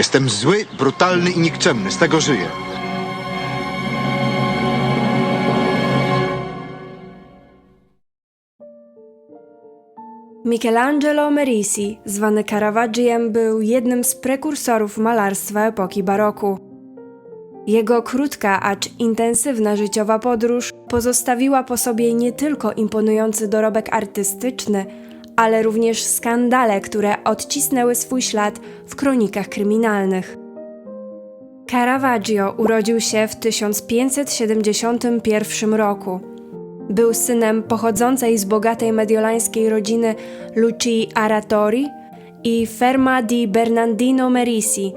Jestem zły, brutalny i nikczemny, z tego żyję. Michelangelo Merisi, zwany Caravaggiem, był jednym z prekursorów malarstwa epoki baroku. Jego krótka, acz intensywna życiowa podróż pozostawiła po sobie nie tylko imponujący dorobek artystyczny, ale również skandale, które odcisnęły swój ślad w kronikach kryminalnych. Caravaggio urodził się w 1571 roku. Był synem pochodzącej z bogatej mediolańskiej rodziny Lucii Aratori i Ferma di Bernardino Merisi.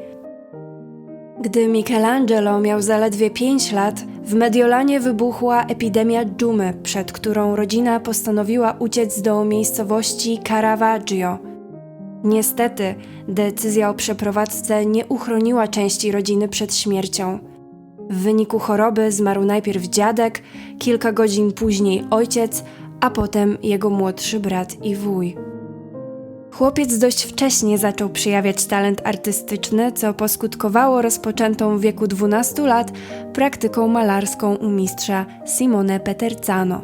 Gdy Michelangelo miał zaledwie 5 lat, w Mediolanie wybuchła epidemia dżumy, przed którą rodzina postanowiła uciec do miejscowości Caravaggio. Niestety, decyzja o przeprowadzce nie uchroniła części rodziny przed śmiercią. W wyniku choroby zmarł najpierw dziadek, kilka godzin później ojciec, a potem jego młodszy brat i wuj. Chłopiec dość wcześnie zaczął przejawiać talent artystyczny, co poskutkowało rozpoczętą w wieku 12 lat praktyką malarską u mistrza Simone Peterzano.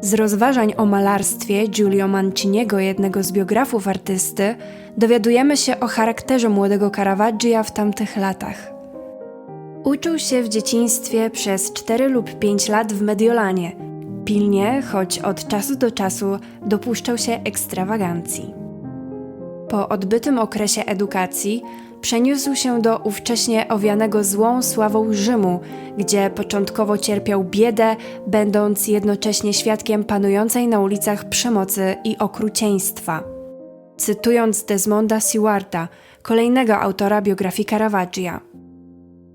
Z rozważań o malarstwie Giulio Manciniego, jednego z biografów artysty, dowiadujemy się o charakterze młodego Caravaggia w tamtych latach. Uczył się w dzieciństwie przez 4 lub 5 lat w Mediolanie. Pilnie, choć od czasu do czasu dopuszczał się ekstrawagancji. Po odbytym okresie edukacji przeniósł się do ówcześnie owianego złą sławą Rzymu, gdzie początkowo cierpiał biedę, będąc jednocześnie świadkiem panującej na ulicach przemocy i okrucieństwa. Cytując Desmonda Sewarda, kolejnego autora biografii Caravaggia.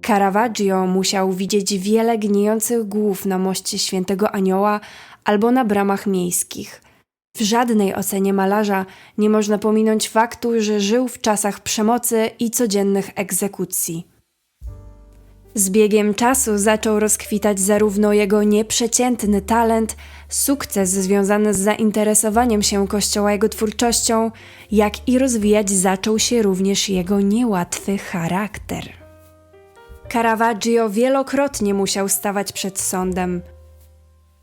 Caravaggio musiał widzieć wiele gnijących głów na moście Świętego Anioła albo na bramach miejskich. W żadnej ocenie malarza nie można pominąć faktu, że żył w czasach przemocy i codziennych egzekucji. Z biegiem czasu zaczął rozkwitać zarówno jego nieprzeciętny talent, sukces związany z zainteresowaniem się Kościoła jego twórczością, jak i rozwijać zaczął się również jego niełatwy charakter. Caravaggio wielokrotnie musiał stawać przed sądem.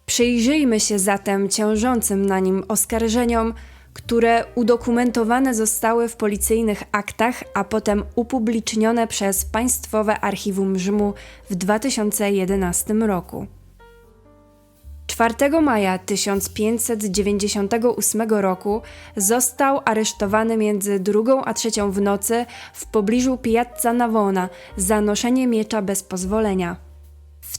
Przyjrzyjmy się zatem ciążącym na nim oskarżeniom, które udokumentowane zostały w policyjnych aktach, a potem upublicznione przez Państwowe Archiwum Rzymu w 2011 roku. 4 maja 1598 roku został aresztowany między drugą a trzecią w nocy w pobliżu Piazza Navona za noszenie miecza bez pozwolenia.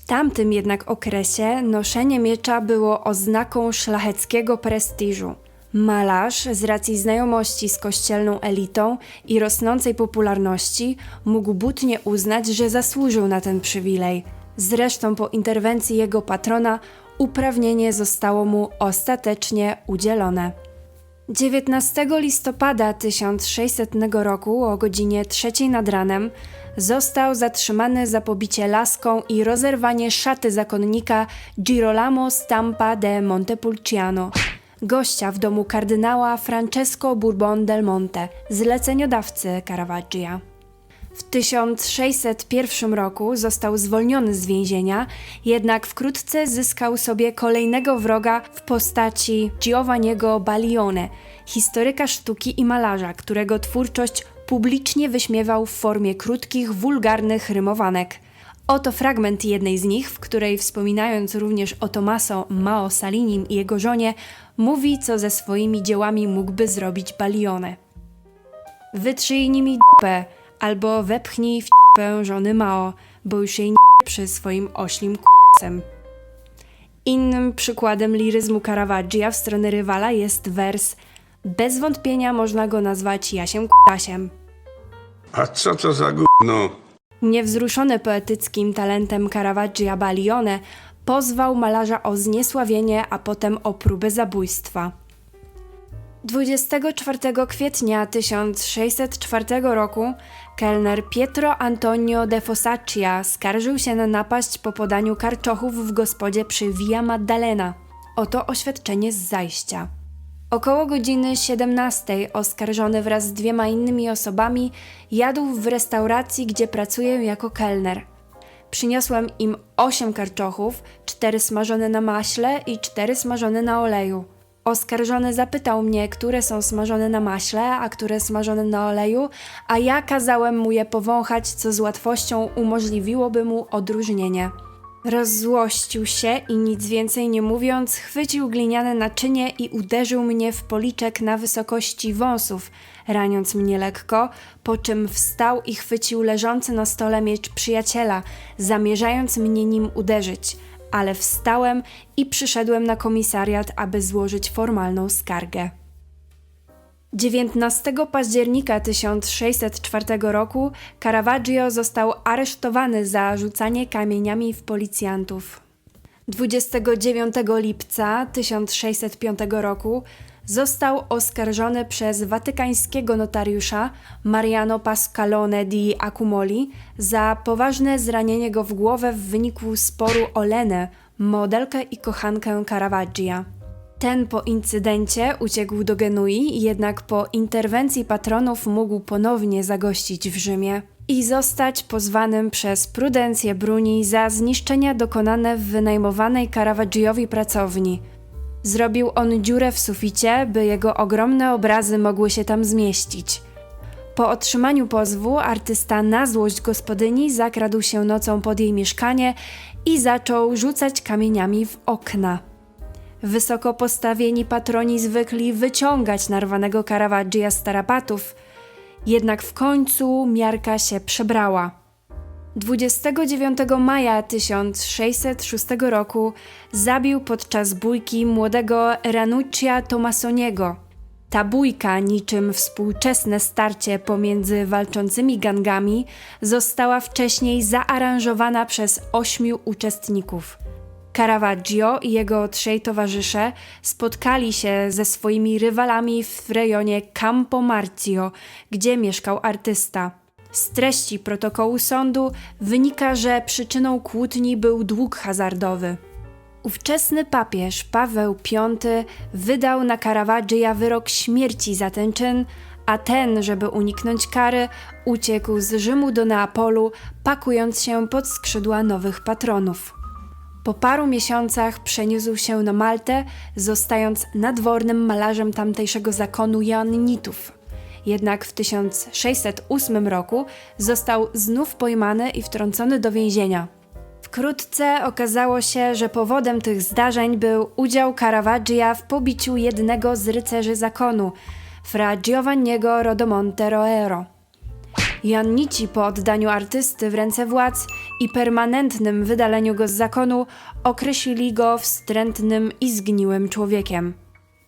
Tamtym jednak okresie noszenie miecza było oznaką szlacheckiego prestiżu. Malarz, z racji znajomości z kościelną elitą i rosnącej popularności, mógł butnie uznać, że zasłużył na ten przywilej. Zresztą po interwencji jego patrona uprawnienie zostało mu ostatecznie udzielone. 19 listopada 1600 roku o godzinie 3 nad ranem został zatrzymany za pobicie laską i rozerwanie szaty zakonnika Girolamo Stampa de Montepulciano, gościa w domu kardynała Francesco Bourbon del Monte, zleceniodawcy Caravaggia. W 1601 roku został zwolniony z więzienia, jednak wkrótce zyskał sobie kolejnego wroga w postaci Giovanniego Baglione, historyka sztuki i malarza, którego twórczość publicznie wyśmiewał w formie krótkich, wulgarnych rymowanek. Oto fragment jednej z nich, w której wspominając również o Tommaso Mao Salinim i jego żonie, mówi, co ze swoimi dziełami mógłby zrobić Baglione. Wytrzyj nimi dupę, albo wepchnij w dupę żony Mao, bo już jej nie przy swoim oślim k***cem. Innym przykładem liryzmu Caravaggia w stronę rywala jest wers Bez wątpienia można go nazwać Jasiem K***asiem. A co to za gówno? Niewzruszony poetyckim talentem Caravaggia Baglione pozwał malarza o zniesławienie, a potem o próbę zabójstwa. 24 kwietnia 1604 roku kelner Pietro Antonio de Fosaccia skarżył się na napaść po podaniu karczochów w gospodzie przy Via Maddalena. Oto oświadczenie z zajścia. Około godziny 17 oskarżony wraz z dwiema innymi osobami jadł w restauracji, gdzie pracuje jako kelner. Przyniosłem im 8 karczochów, 4 smażone na maśle i 4 smażone na oleju. Oskarżony zapytał mnie, które są smażone na maśle, a które smażone na oleju, a ja kazałem mu je powąchać, co z łatwością umożliwiłoby mu odróżnienie. Rozzłościł się i nic więcej nie mówiąc, chwycił gliniane naczynie i uderzył mnie w policzek na wysokości wąsów, raniąc mnie lekko, po czym wstał i chwycił leżący na stole miecz przyjaciela, zamierzając mnie nim uderzyć, ale wstałem i przyszedłem na komisariat, aby złożyć formalną skargę. 19 października 1604 roku Caravaggio został aresztowany za rzucanie kamieniami w policjantów. 29 lipca 1605 roku został oskarżony przez watykańskiego notariusza Mariano Pascalone di Accumoli za poważne zranienie go w głowę w wyniku sporu o Lenę, modelkę i kochankę Caravaggia. Ten po incydencie uciekł do Genui, jednak po interwencji patronów mógł ponownie zagościć w Rzymie i zostać pozwanym przez Prudencję Bruni za zniszczenia dokonane w wynajmowanej Caravaggiowi pracowni. Zrobił on dziurę w suficie, by jego ogromne obrazy mogły się tam zmieścić. Po otrzymaniu pozwu artysta na złość gospodyni zakradł się nocą pod jej mieszkanie i zaczął rzucać kamieniami w okna. Wysoko postawieni patroni zwykli wyciągać narwanego Caravaggia z tarapatów, jednak w końcu miarka się przebrała. 29 maja 1606 roku zabił podczas bójki młodego Ranuccia Tomasoniego. Ta bójka, niczym współczesne starcie pomiędzy walczącymi gangami, została wcześniej zaaranżowana przez ośmiu uczestników. Caravaggio i jego trzej towarzysze spotkali się ze swoimi rywalami w rejonie Campo Marzio, gdzie mieszkał artysta. Z treści protokołu sądu wynika, że przyczyną kłótni był dług hazardowy. Ówczesny papież Paweł V wydał na Caravaggia wyrok śmierci za ten czyn, a ten, żeby uniknąć kary, uciekł z Rzymu do Neapolu, pakując się pod skrzydła nowych patronów. Po paru miesiącach przeniósł się na Maltę, zostając nadwornym malarzem tamtejszego zakonu Joannitów. Jednak w 1608 roku został znów pojmany i wtrącony do więzienia. Wkrótce okazało się, że powodem tych zdarzeń był udział Caravaggia w pobiciu jednego z rycerzy zakonu, fra Giovanniego Rodomonte Roero. Jannici po oddaniu artysty w ręce władz i permanentnym wydaleniu go z zakonu określili go wstrętnym i zgniłym człowiekiem.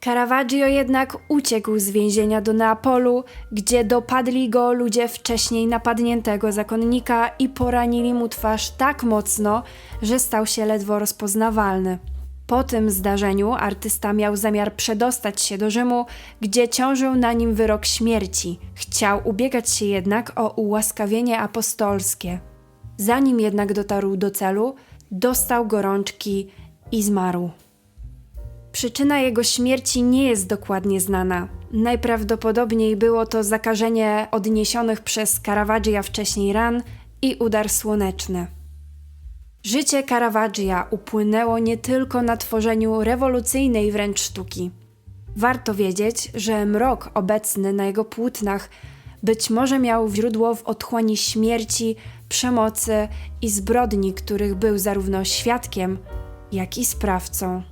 Caravaggio jednak uciekł z więzienia do Neapolu, gdzie dopadli go ludzie wcześniej napadniętego zakonnika i poranili mu twarz tak mocno, że stał się ledwo rozpoznawalny. Po tym zdarzeniu artysta miał zamiar przedostać się do Rzymu, gdzie ciążył na nim wyrok śmierci. Chciał ubiegać się jednak o ułaskawienie apostolskie. Zanim jednak dotarł do celu, dostał gorączki i zmarł. Przyczyna jego śmierci nie jest dokładnie znana. Najprawdopodobniej było to zakażenie odniesionych przez Caravaggia wcześniej ran i udar słoneczny. Życie Caravaggia upłynęło nie tylko na tworzeniu rewolucyjnej wręcz sztuki. Warto wiedzieć, że mrok obecny na jego płótnach być może miał źródło w otchłani śmierci, przemocy i zbrodni, których był zarówno świadkiem, jak i sprawcą.